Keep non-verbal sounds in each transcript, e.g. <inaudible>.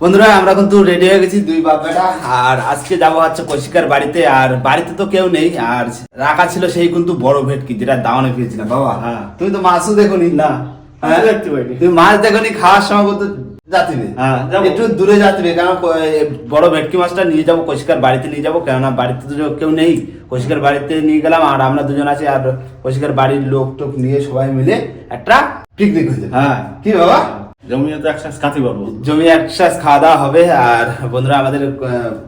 বন্ধুরা আমরা কিন্তু রেডি হয়ে গেছি দুই বাপ বেটা। আর আজকে যাব হচ্ছে কৌশিকার বাড়িতে। আর বাড়িতে তো কেউ নেই। আর রাখা ছিল সেই কিন্তু বড় ভেটকি যেটা দাওয়ানে পেয়েছিলাম বাবা। হ্যাঁ। তুমি তো মাছও দেখোনি? না, হ্যাঁ? তুমি মাছ দেখোনি খাওয়ার সময় কিন্তু যাতিবে হ্যাঁ, একটু দূরে যাতিবে কারণ বড় ভেটকি মাছটা নিয়ে যাব কৌশিকার বাড়িতে নিয়ে যাব। কেননা বাড়িতে তো কেউ নেই। কৌশিকার বাড়িতে নিয়ে গেলাম আর আমরা দুজন আছি। আর কৌশিকার বাড়ির লোক টোক নিয়ে সবাই মিলে একটা পিকনিক হয়ে যাবে। হ্যাঁ। কি বাবা? জমিয়ে তো একসাথে খাতে পারব জমি একসাথে খাওয়া দাওয়া হবে আর বন্ধুরা আমাদের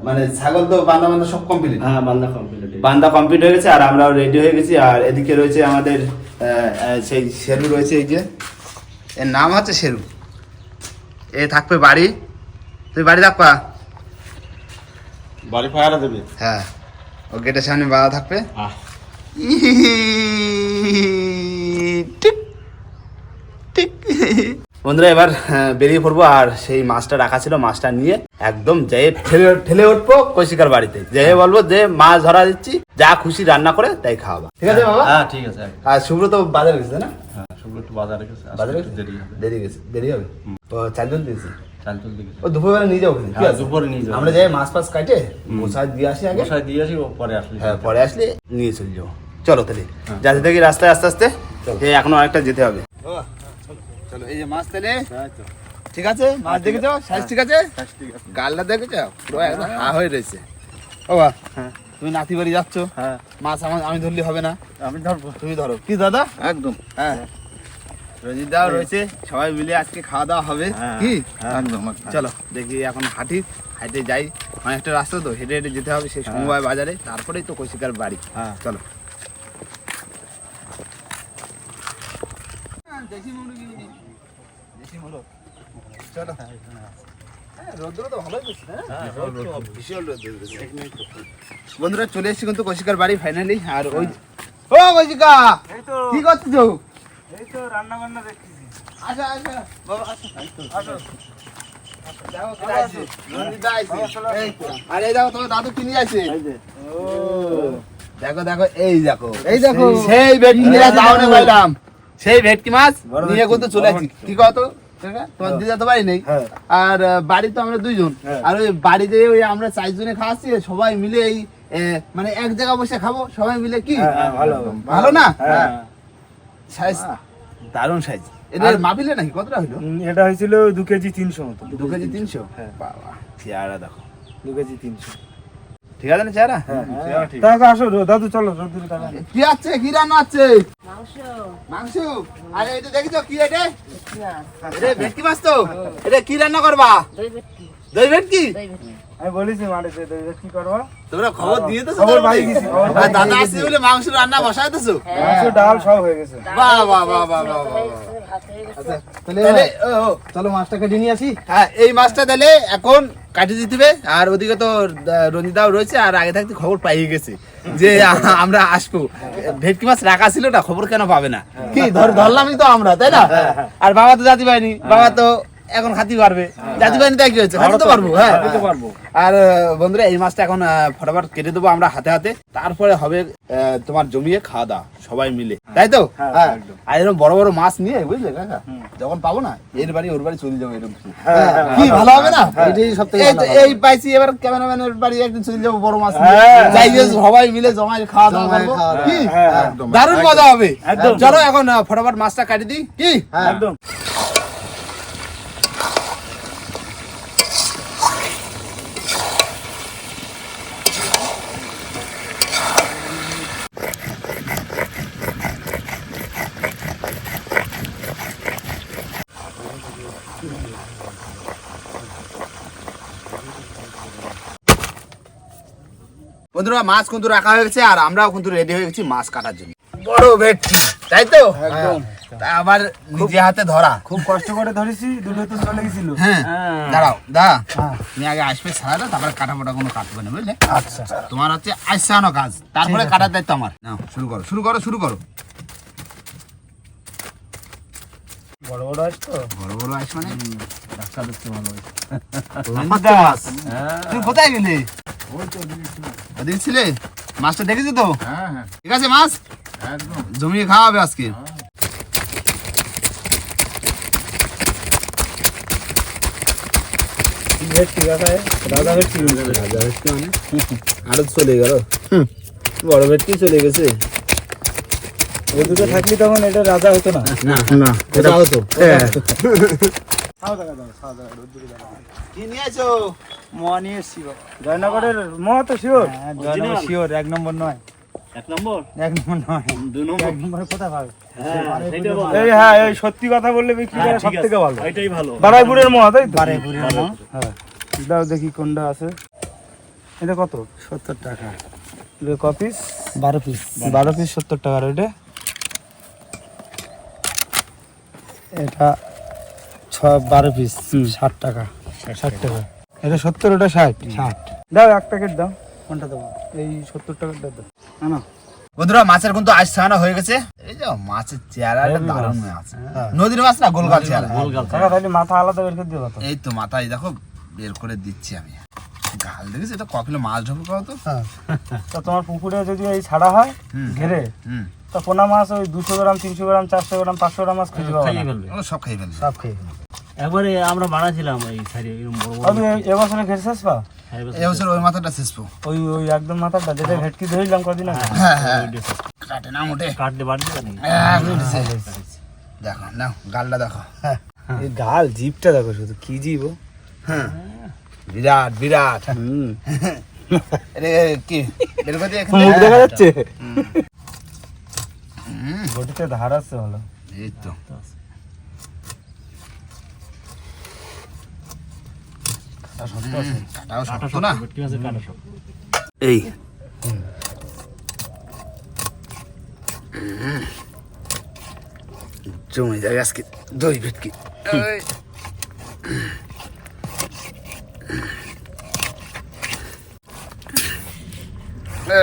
মানে ছাগল তো বান্ধা বান্ধা সব কমপ্লিট হ্যাঁ বান্দা কমপ্লিট বান্ধা কমপ্লিট হয়ে গেছে আর আমরাও রেডি হয়ে গেছি। আর এদিকে রয়েছে আমাদের সেই শেরু রয়েছে এই যে। এর নাম হচ্ছে শেরু। এ থাকবে বাড়ি। তুই বাড়ি থাকবা বাড়ি ফায়ারা দেবে। হ্যাঁ ও গেটের সামনে বাধা থাকবে। Tick tick. বন্ধুরা এবার বেরিয়ে পড়ব। আর সেই মাছটা রাখা ছিল মাছটা নিয়ে একদম যেয়ে ঠেলে ঠেলে উঠবো কৌশিকার বাড়িতে। যেয়ে বলব যে মাছ ধরা দিচ্ছি যা খুশি রান্না করে তাই খাওয়াবা। ঠিক আছে বাবা? হ্যাঁ ঠিক আছে আর শুভ্র তো বাজারে গেছে না? বাজারে গেছে বাজারে একটু দেরি হবে। দেরি গেছে দেরি হবে? ও চারজন দিয়েছে চাল তুলতে গেছে। ও দুপুরবেলা নিয়ে যাব কি হ্যাঁ, আছে? দুপুরে নিয়ে যাব। আমরা যাই মাছ ফাছ কাটে মশাই দিয়ে আসি আগে। বসায় দিয়ে আসি পরে আসলে হ্যাঁ পরে আসলে নিয়ে চলে যাব। চলো তাহলে হ্যাঁ। যাতে দেখি রাস্তায় আস্তে আস্তে এখনও অনেকটা যেতে হবে। চলো এই যে মাছ তাহলে ঠিক আছে? মাছ দেখেছ? সাইজ ঠিক আছে? গালটা দেখেছ? পুরো একদম হা হয়ে রয়েছে। ও বা হ্যাঁ। তুমি নাতি বাড়ি যাচ্ছ? হ্যাঁ। মাছ আমার আমি ধরলে হবে না। আমি ধরবো। তুমি ধরো। কি দাদা? একদম। হ্যাঁ। রঞ্জিত দাও রয়েছে। সবাই মিলে আজকে খাওয়া দাওয়া হবে। হ্যাঁ, কি? হ্যাঁ, একদম। চলো দেখি এখন হাঁটি। হাঁটে যাই। অনেকটা রাস্তা তো হেঁটে হেঁটে যেতে হবে। সেই সমবায় বাজারে। তারপরেই তো কৌশিকার বাড়ি। হ্যাঁ। চলো দেশি মুরগি দেশি মুরগ চলো হ্যাঁ, রোদ্দুর তো ভালোই করছে, হ্যাঁ? ভীষণ রোদ্দুর করছে। বন্ধুরা চলে এসেছি কিন্তু কৌশিকার বাড়ি ফাইনালি আর ওই ও কৌশিকা! তো। কি করছিস এই তো রান্না বান্না দেখতেছি। আসো আসো। বাবা আসো। আসো। দেখো দেখো কিনে এই দেখো দেখো এই দেখো। সেই ভেটকি সেই ভেটকি মাছ নিয়ে কিন্তু চলে বড় আসি। কি কত তোমার দিদা তো বাড়ি নেই। হ্যাঁ। আর বাড়ি তো আমরা দুইজন। হ্যাঁ। আর ওই বাড়িতে ওই আমরা চারজনে খাওয়াচ্ছি সবাই মিলে এই মানে এক জায়গায় বসে খাব সবাই মিলে কি? হ্যাঁ, হ্যাঁ, ভালো না? হ্যাঁ। সাইজ দারুণ সাইজ এটা মাপিলে নাকি? কতটা হলো এটা হয়েছিল দু কেজি তিনশো মতো। দু কেজি তিনশো? হ্যাঁ। বাবা দেখো দু কেজি তিনশো। ঠিক আছে না চেহারা? হ্যাঁ তাহলে আসো দাদু চলো কি আছে? কি রান্না আছে? মাংস। মাংস? আরে এটা দেখিছ কি এটা? এটা ভেটকি মাছ তো? এটা কি রান্না করবা? দই ভেটকি? দই ভেটকি। আমি বলেছি মাঠে কি করব? তোমরা খবর দিয়ে তো খবর পাই গেছি, দাদা আসছে বলে মাংস রান্না বসাই দিছো মাংস ডাল সব হয়ে গেছে। বাহ বাহ বাহ বাহ বাহ বাহ। ভাত তাহলে চলো মাছটা কেটে নিয়ে আসি। হ্যাঁ এই মাছটা তাহলে এখন কাটি দিতে আর ওদিকে তো রঞ্জিতাও রয়েছে আর আগে থাকতে খবর পাইয়ে গেছে যে আমরা আসব। ভেটকি মাছ রাখা ছিল না খবর কেন পাবে না? কি ধর ধরলামই তো আমরা তাই না? আর বাবা তো জাতি পাইনি বাবা তো এখন খাতি পারবে জাতি পায়নি তাই কি হচ্ছে খাতি তো পারব হ্যাঁ। আর বন্ধুরা এই মাছটা এখন ফটাফট কেটে দেবো আমরা হাতে হাতে। তারপরে হবে তোমার জমিয়ে খাওয়া দাওয়া সবাই মিলে। তাই তো? হ্যাঁ, হ্যাঁ। আর এরকম বড় বড় মাছ নিয়ে বুঝলে কাকা? যখন পাবো না এর বাড়ি ওর বাড়ি চলে যাব এরকম। হ্যাঁ, হ্যাঁ, কি ভালো হবে না? হ্যাঁ, এটাই সবথেকে এই পাইছি এবার ক্যামেরাম্যানের বাড়ি একদিন চলে যাব বড় মাছ হ্যাঁ, যাই সবাই মিলে জমায় খাওয়া দাওয়া করব। কি? হ্যাঁ, দারুণ মজা হবে। চলো এখন ফটাফট মাছটা কাটি দিই। কি? একদম। বন্ধুরা মাছ কিন্তু রাখা হয়ে গেছে আর আমরাও কিন্তু রেডি হয়ে গেছি মাছ কাটার জন্য। বড় ভেটকি তাই তো? একদম। আবার নিজে হাতে ধরা। খুব কষ্ট করে ধরেছি দুটো তো চলে গেছিল। হ্যাঁ হ্যাঁ। দাঁড়াও দা হ্যাঁ। তুমি আগে আসবে ছাড়ালে তারপরে কাটা মোটা কোনো কাটবে না বুঝলে? আচ্ছা। তোমার হচ্ছে আইসানো কাজ তারপরে। কাটার দায়িত্ব আমার। নাও শুরু করো শুরু করো শুরু করো। বড় বড় আস তো? বড় বড় আইস মানে? রাস্তা দেখতে ভালো মাছ হ্যাঁ। তুমি কোথায় গেলে? ওদিকে ছিলে মাছটা দেখেছ তো? হ্যাঁ হ্যাঁ। ঠিক আছে মাছ? একদম। জমিয়ে খাওয়া হবে আজকে। মানে আরও চলে গেল। বড় ভেটকি চলে গেছে। দুটো থাকলে তখন এটা রাজা হতো না। না না। এটা হতো। <laughs> জয়নগরের তো শিওর। জয়নগর শিওর এক নম্বর নয়। এক নম্বর? এক নম্বর নয়। দুই নম্বর। এক নম্বর কোথায় পাবে? ভালো। এই হ্যাঁ এই সত্যি কথা বললে বিক্রি হ্যাঁ, করে সব থেকে ভালো। এটাই ভালো। বারাইপুরের মোয়া তাই তো? বারাইপুরের হ্যাঁ। দাও দেখি কোনটা আছে। এটা কত? সত্তর টাকা। ক পিস বারো পিস বারো পিস সত্তর টাকার এটা বারো পিস ষাট টাকা ষাট টাকা। এটা সত্তর ওটা ষাট? ষাট। দাও এক প্যাকেট দাও। কোনটা দেবো? এই সত্তর দাও না না। বন্ধুরা মাছের কিন্তু আজ ছাড়ানো হয়ে গেছে। এই যে মাছের চেহারাটা দারুণ হয়ে আছে। নদীর মাছ না গোলগাল চেহারা? কাকা তাহলে মাথা আলাদা বের করে দিও তো। এই তো মাথায় দেখো বের করে দিচ্ছি আমি। গাল দেখিস এটা ক মাছ ঢোকে কত তা? তোমার পুকুরে যদি এই ছাড়া হয় হুম। ঘেরে হুম। তা পোনা মাছ ওই দুশো গ্রাম তিনশো গ্রাম চারশো গ্রাম পাঁচশো গ্রাম মাছ। ফেলবে। ওগুলো সব খেয়ে ফেলবে। সব খেয়ে ফেলবে। একবারে আমরা বানাছিলাম এই সাইডে এরকম বড় বড় তবে এ- এবছরে ঘেরছিস পা হ্যাঁ, এবার ওই মাথাটা শেষবো ওই ওই একদম মাথাটা যেটা ভেটকি ধরলাম কদিন আগে। হ্যাঁ হ্যাঁ। কাটে না মোটে। কাটতে না হ্যাঁ, দেখো নাও গালটা দেখো। এই গাল জিপটা দেখো শুধু কি জিব হ্যাঁ। বিরাট বিরাট। এটা কি? বের দিয়ে মুখ দেখা যাচ্ছে? হুম, ধার আছে ভালো। এই তো। কাটাও শক্ত না? ভেটকি মাছের কাটা সব এই। জমে যাবে আজকে দই ভেটকি। এই।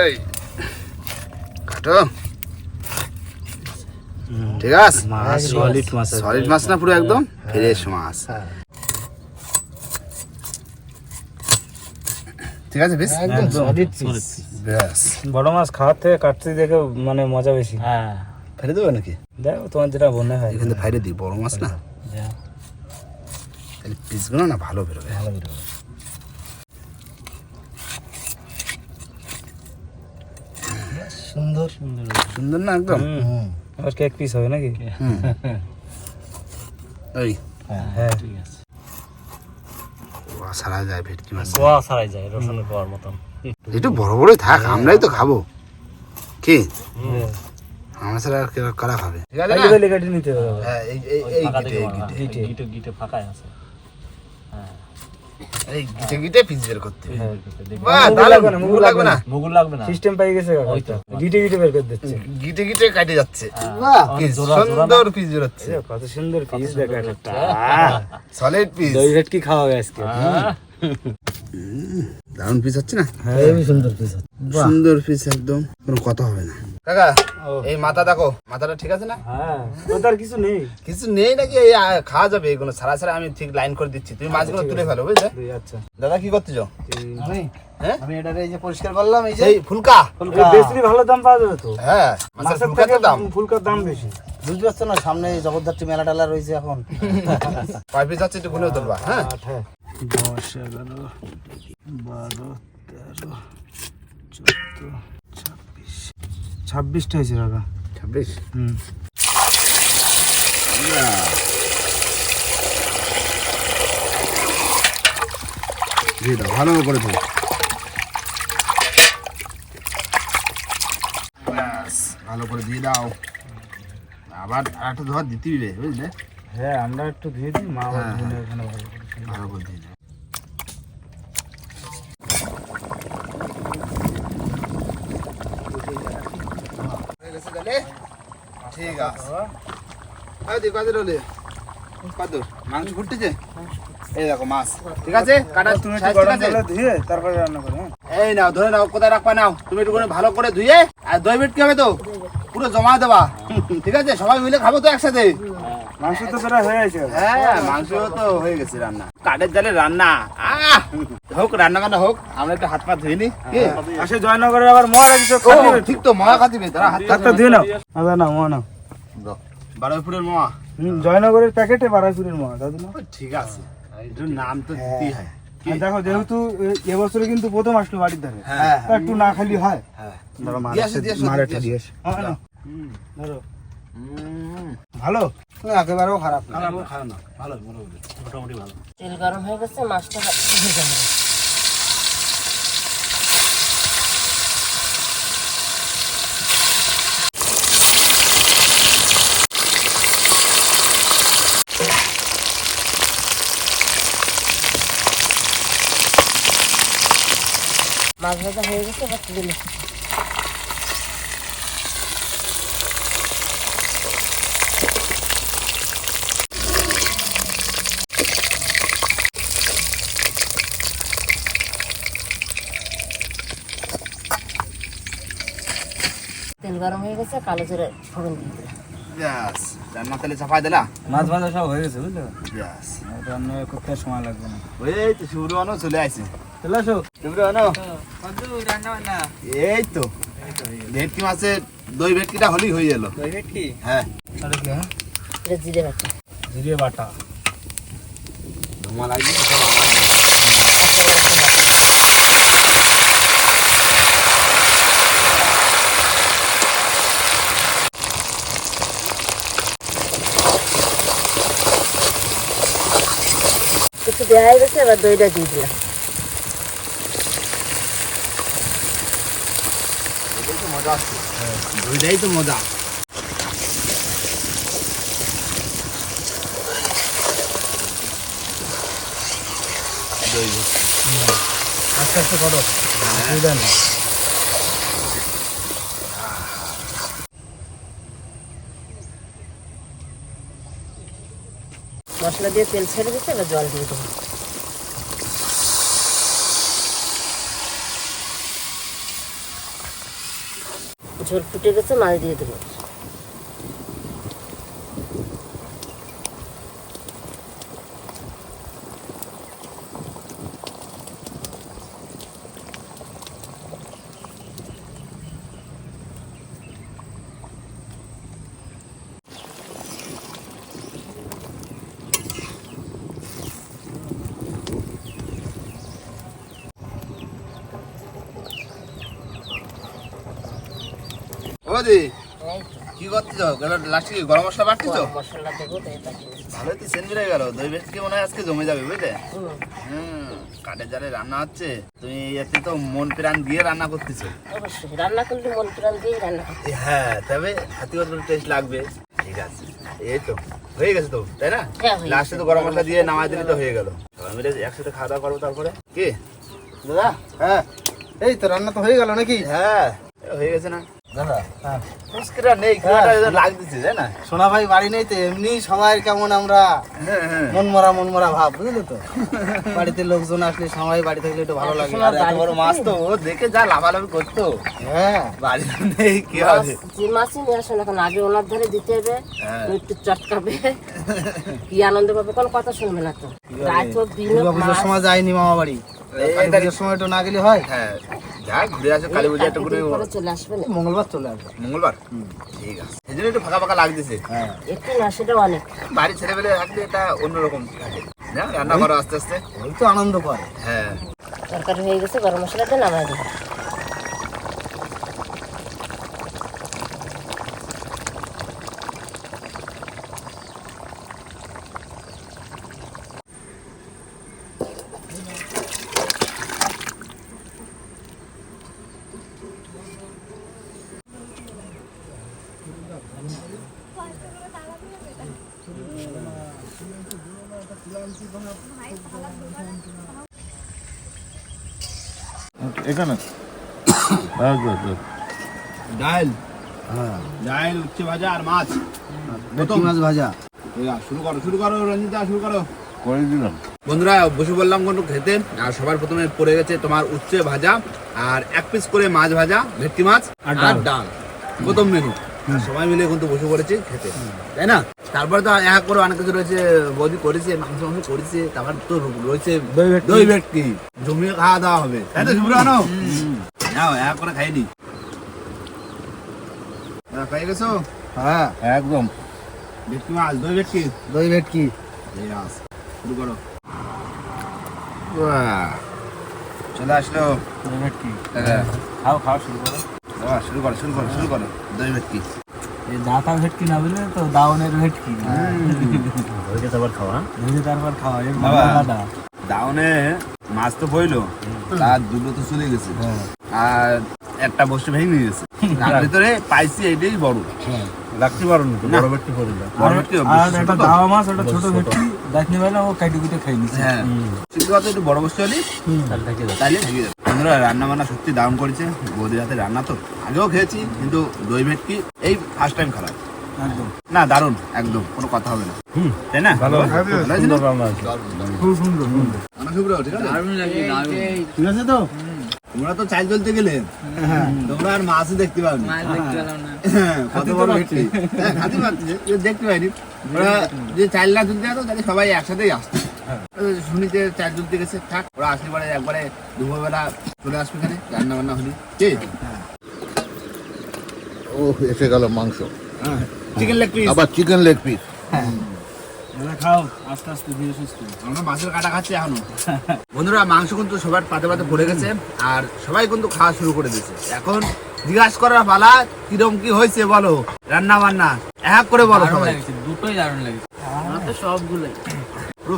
এই। কাটো। ঠিক আছে? মাছ সলিড মাছ সলিড মাছ না পুরো একদম? ফ্রেশ মাছ। ঠিক আছে বেশ? একদম সলিড বেশ। বড় মাছ খাওয়ার থেকে কাটতে দেখে মানে মজা বেশি। হ্যাঁ। ফেলে দেবে নাকি? দেখো তোমার যেটা মনে হয়। এখান ফাইরে দিই বড় মাছ না? তাহলে পিসগুলো না ভালো বেরোবে। ভালো বেরোবে। সুন্দর। সুন্দর। সুন্দর না একদম? আর কেক পিস হবে নাকি? হুম। ওই হ্যাঁ। ঠিক আছে। ওয়া, সারা যায় ভেটকি মাছ গোয়া ছাড়াই যায় রসুনের গোয়ার মতন। একটু বড় বড় থাক আমরাই তো খাব। কি? আমার ছাড়া আর কারা খাবে? ঠিক আছে নিতে হবে। হ্যাঁ, এই এই এই গিটে। গিটে। গিটে আছে। এই গিটে গিটে পিস বের করতে হবে। দেখি। বাহ, লাগবে না, মুগুর মুগুর লাগবে না। মুগুর লাগবে না। সিস্টেম পাই গেছে ওই তো। গিটে গিটে বের করে দিচ্ছে গিটে গিটে কাটে যাচ্ছে। বাহ, কি অনেক জোড়া- জোড়া না? সুন্দর পিস কত সুন্দর পিস দেখা একটা। সলিড পিস দই ভেটকি খাওয়া আজকে। হ্যাঁ। দারুণ পিস হচ্ছে না? হ্যাঁ সুন্দর পিস সুন্দর পিস একদম কোনো কথা হবে না। কাকা এই মাথা দেখো মাথাটা ঠিক আছে না? হ্যাঁ তার কিছু নেই। কিছু নেই নাকি? এই খাওয়া যাবে এগুলো সারা সারা আমি ঠিক লাইন করে দিচ্ছি। তুমি মাছগুলো তুলে ফেলো বুঝলে? আচ্ছা দাদা কি করতেছো? আমি হ্যাঁ? আমি এটা এই যে পরিষ্কার করলাম এই সেই ফুলকা। বেশি ভালো দাম পাওয়া যাবে তো? হ্যাঁ মাছের দাম। ফুলকার দাম বেশি। বুঝতে পারছ না সামনে জগদ্ধাত্রী মেলা টেলা রয়েছে এখন। <laughs> একটু তুলবা হ্যাঁ? হ্যাঁ। দশ এগারো বারো তেরো চোদ্দ ছাব্বিশটা হয়েছে দাদা। ছাব্বিশ? হুম। দিয়ে ভালো করে ব্যাস, ভালো করে দিয়ে দাও। আবার আরেকটা ধোয়া হবে বুঝলে? হ্যাঁ আমরা একটু ধুয়ে দিই মা হ্যাঁ, ওখানে ভালো করে। ভালো করে দিয়ে দাও হয়ে গেছে তাহলে? ঠিক আছে। এই দি, কাদের? মাংস ফুটতেছে? এই দেখো মাছ। ঠিক আছে? কাটা তুমি একটু গরম জলে ধুয়ে তারপরে রান্না করো হ্যাঁ? এই নাও ধরে নাও কোথায় রাখবা নাও? তুমি একটু ভালো করে ধুয়ে আর দই মিনিট কি হবে তো? পুরো জমা দেবা। ঠিক আছে? সবাই মিলে খাব তো একসাথে। মাংস তো তোরা হয়ে আছে হ্যাঁ মাংস তো হয়ে গেছে রান্না। কাঠের জালে রান্না। হোক রান্না বান্না হোক আমরা একটু হাত পা ধুয়ে নি আসে জয়নগরের আবার মহা রাখিস ঠিক তো মহা খাতিবে তারা হাত একটা ধুয়ে নাও। আদা না মহা নাও। বারোইপুরের মহা জয়নগরের প্যাকেটে বারাইপুরের মহা দাদু না ঠিক আছে। একটু নাম তো দিতেই হয়। দেখো যেহেতু এবছরে কিন্তু প্রথম আসলো বাড়ির ধারে হ্যাঁ একটু না খালি হয়। হ্যাঁ। মার দিয়ে আসো। হ্যাঁ। ধরো। ভালো? না, একেবারেও খারাপ না। খারাপ খারাপ না ভালো মোটামুটি। মোটামুটি ভালো। তেল গরম হয়ে গেছে মাছটা ভেজে নেব মাছ ভাজা হয়ে গেছে এবার তুলে গরম কালো জিরে ফোড়ন দিয়ে দিলাম। ব্যাস রান্না তাহলে চাপাই দিলা? মাছ ভাজা সব হয়ে গেছে বুঝলে? ব্যাস রান্না করতে সময় লাগবে না। এই তো শুভ্রমানও চলে আসো। এই তো। ভেটকি মাছের দই ভেটকিটা হলেই হয়ে গেল। কি হ্যাঁ? হ্যাঁ জিরে বাটা। জিরে বাটা। ধোঁয়া লাগবে। একটু দেওয়া হয়ে গেছে এবার দইটা দিয়ে দিলাম। মজা আসছে দইটাই তো মজা। দই আস্তে আস্তে করো মশলা দিয়ে তেল ছেড়ে দিতে এবার জল দিয়ে দেবো। ঝোল ফুটে গেছে, মাছ দিয়ে দেবো। দি কি করছিস এবার লাস্টে কি গরম মশলা দেবো দিচ্ছি। ভালোই তো সেন বেড়ে গেল। দই মনে হয় আজকে জমে যাবে বুঝলে? হুম, কাঠের জালে রান্না হচ্ছে। তুমি এতে তো মন প্রাণ দিয়ে রান্না করতেছো। অবশ্যই রান্না করলে মন প্রাণ দিয়েই রান্না করতে হ্যাঁ তবে হাতি টেস্ট লাগবে। ঠিক আছে এই তো হয়ে গেছে তো তাই না? হ্যাঁ, লাস্টে তো গরম মশলা দিয়ে নামাই দিলে তো হয়ে গেল। সবাই মিলে একসাথে খাওয়া দাওয়া করব তারপরে? কি? দাদা? হ্যাঁ এই তো রান্না তো হয়ে গেল নাকি? হ্যাঁ হয়ে গেছে না। হ্যাঁ। ফুসকিটা নেই কিলোটা লাগতেছে তাই না? সোনা ভাই বাড়ি নেই তো এমনি সবাই কেমন আমরা? হ্যাঁ হ্যাঁ। মরা মরা ভাব বুঝলে তো? বাড়িতে লোকজন আসলে সবাই বাড়ি থাকলে একটু ভালো লাগে। আর বড় মাছ তো ও দেখে যা লাভালাভি করতো। বাড়ি নেই কি হবে? যে মাছই নিয়ে আসেন এখন আগে ওনার ধারে দিতে হবে হ্যাঁ। একটু চটকাবে। কি আনন্দ পাবে কোনো কথা শুনবে না তো। রাত দিন সময় যায়নি মামা বাড়ি সময় একটু না গেলে হয়? হ্যাঁ। যা ঘুরে আসো কালী পূজা একটু ঘুরে চলে আসবে মঙ্গলবার চলে আসবে। মঙ্গলবার? ঠিক আছে। এই জন্য একটু ফাঁকা ফাঁকা লাগতেছে। হ্যাঁ। একটু না সেটা অনেক। বাড়ির ছেলেবেলে থাকলে এটা অন্যরকম থাকে না রান্না করো আস্তে আস্তে। ওই তো আনন্দ করে। হ্যাঁ। তরকারি হয়ে গেছে গরম মশলাটা নামাই দেবো এখানে ডাল। হ্যাঁ। ডাল উচ্ছে ভাজা আর মাছ। ভেটকি মাছ ভাজা? শুরু করো শুরু করো রঞ্জিতা শুরু করো। করে দিলাম। বন্ধুরা বসে বললাম কোনো খেতে আর সবার প্রথমে পড়ে গেছে তোমার উচ্ছে ভাজা আর এক পিস করে মাছ ভাজা ভেটকি মাছ আর ডাল। প্রথম মেনু সবাই মিলে কিন্তু বসে পড়েছি খেতে। তাই না? তারপরে তো এক করে অনেক কিছু রয়েছে বৌদি করেছে মাংস মাংস করেছে তারপর তো রয়েছে দই ভেটকি। জমিয়ে খাওয়া দাওয়া হবে। তাই তো শুভ্র আনো? যাও এক করে খাইনি খাই গেছো? হ্যাঁ। একদম। ভেটকি মাছ দই ভেটকি? দই ভেটকি। শুরু করো। চলে আসলো। দই ভেটকি। দাদা খাও খাও শুরু করো। শুরু করো শুরু করো শুরু করো। দই ভেটকি। এই দাতা ভেটকি না বুঝলে তো দাওনের ভেটকি। খাওয়া? হ্যাঁ? তারপর খাওয়া এর দাদা দাউনে মাছ তো পইলো তার দুটো তো চলে গেছে। আর একটা বস্তু ভেঙে নিয়ে গেছে তার ভিতরে পাইছি এইটাই বড়। রাখতে পারো না। তো বড় ব্যক্তি দাও বড় আর একটা দাওয়া মাছ ওটা ছোট দেখনি ও কাটি কুটে খাই নিচ্ছে হ্যাঁ। কিন্তু কথা একটু বড় হলে তাহলে থেকে ঠিক বন্ধুরা রান্না বান্না সত্যি দারুণ করেছে। বৌদির হাতে রান্না তো আগেও খেয়েছি কিন্তু দই ভেটকি এই ফার্স্ট টাইম খারাপ একদম। না দারুণ একদম কোনো কথা হবে না। তাই না? ভালো। খুব সুন্দর ঠিক? ঠিক আছে তো? তোমরা তো চাল চলতে গেলে। তোমরা আর দেখতে কত বড় ভেটকি হ্যাঁ, খাতে দেখতে পাইনি ওরা যে চাল না তুলতে তাহলে সবাই একসাথেই আসতো। শুনিতে চাল তুলতে গেছে। থাক ওরা আসলে পরে একবারে দুপুরবেলা চলে আসবে এখানে রান্না বান্না হলি। কি? ও এসে গেল মাংস। চিকেন লেগ পিস আবার চিকেন লেগ পিস দাদা খাও আস্তে আস্তে ধীরে সুস্থ আমরা মাছের কাটা খাচ্ছি এখনও। বন্ধুরা মাংস কিন্তু সবার পাতে পাতে ভরে গেছে আর সবাই কিন্তু খাওয়া শুরু করে দিয়েছে। এখন জিজ্ঞাসা করার পালা কিরম কি হয়েছে বলো? রান্না বান্না এক করে বলো সবাই। দুটোই দারুণ লাগে আমার তো সবগুলোই। পুরো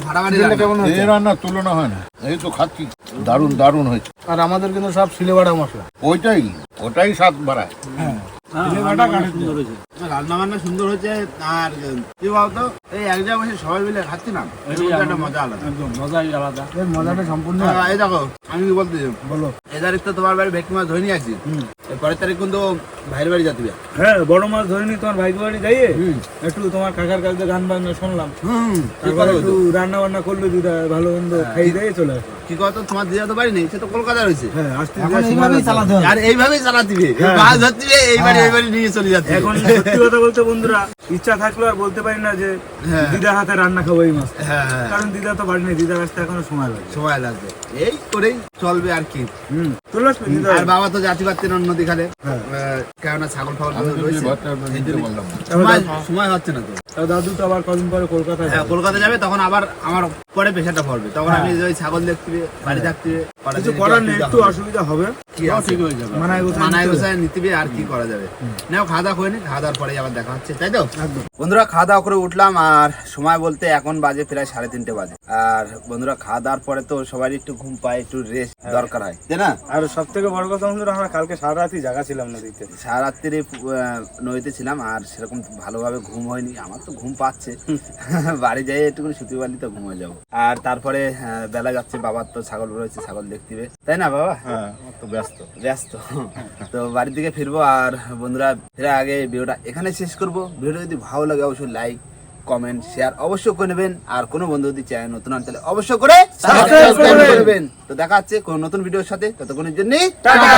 এই রান্নার তুলনা হয় না। এই তো খাচ্ছি। দারুণ দারুণ হয়েছে। আর আমাদের কিন্তু সব সিলে বাটা মশলা। ওইটাই ওটাই স্বাদ বাড়ায়। হয়েছে। রান্না বান্না সুন্দর হয়েছে আর কি বলতো? এই এক জায়গায় বসে সবাই মিলে খাচ্ছি না। একটা মজা আলাদা। একদম মজাই আলাদা। এর মজাটা সম্পূর্ণ হ্যাঁ, এই দেখো আমি কি বলতে বলো। এই তারিখ তো তোমার বাড়ি ভেটকি মাছ ধরে নিয়ে আসছি। পরের তারিখ কিন্তু ভাইয়ের বাড়ি যাতে হ্যাঁ বড় মাছ ধরে নি তোমার ভাইকে বাড়ি যাইয়ে একটু তোমার কাকার কাছে গান বাজনা শুনলাম। হুম ঠিক তারপর কথা একটু রান্না বান্না করল দিদা ভালো মন্দ খাই দিয়ে চলে আসে কি কথা তোমার দিদা তো বাড়ি নেই সে তো কলকাতা রয়েছে। হ্যাঁ আসতে এইভাবেই চালাতে আর এইভাবেই চালাতে হবে। মাছ ধরতে হবে এই বাড়ি এই বাড়ি নিয়ে চলে যাচ্ছে এখন সত্যি কথা বলতে বন্ধুরা ইচ্ছা থাকল আর বলতে পারি না যে হ্যাঁ। দিদা হাতে রান্না খাব এই মাছ। হ্যাঁ হ্যাঁ। কারণ দিদা তো বাড়ি নেই দিদার আসতে এখনও সময় লাগে সময় লাগবে। এই করেই চলবে আর কি। হুম। আর বাবা তো জাতি পাচ্ছেন অন্য দিকালে হ্যাঁ। কেননা ছাগল ফাগল না। সময় হচ্ছে না তো। দাদু তো আবার কদিন পরে কলকাতায় হ্যাঁ কলকাতা যাবে তখন আবার আমার পরে পেশাটা পড়বে। তখন আমি ওই ছাগল দেখতে বাড়ি থাকতে কিছু করার নেই একটু অসুবিধা হবে। আর কি করা যাবে? নাও খাওয়া দাওয়া খাওয়া দাওয়ার পরে আবার দেখা হচ্ছে তাই তো? বন্ধুরা খাওয়া দাওয়া করে উঠলাম আর সময় বলতে এখন বাজে প্রায় সাড়ে তিনটে বাজে। আর বন্ধুরা খাওয়া দাওয়ার পরে তো সবারই একটু ঘুম পায় একটু রেস্ট দরকার হয়। তাই না? আর সব থেকে বড় কথা বন্ধুরা আমরা কালকে সারা রাতই জায়গা ছিলাম নদীতে। সারা রাত্রি নদীতে ছিলাম আর সেরকম ভালোভাবে ঘুম হয়নি। আমার তো ঘুম পাচ্ছে। বাড়ি যাই একটু শুতে পারলি তো ঘুমিয়ে যাব। আর তারপরে বেলা যাচ্ছে বাবার তো ছাগল রয়েছে ছাগল দেখতে হবে। তাই না বাবা? হ্যাঁ। তো ব্যস্ত ব্যস্ত। তো বাড়ির দিকে ফিরবো আর বন্ধুরা ফেরার আগে ভিডিওটা এখানে শেষ করব। ভিডিও যদি ভালো লাগে অবশ্যই লাইক কমেন্ট শেয়ার অবশ্যই করে নেবেন। আর কোনো বন্ধু যদি চায় নতুন আন তাহলে অবশ্যই করে সাবস্ক্রাইব করবেন তো দেখা হচ্ছে কোন নতুন ভিডিওর সাথে। ততক্ষণের জন্য টাটা!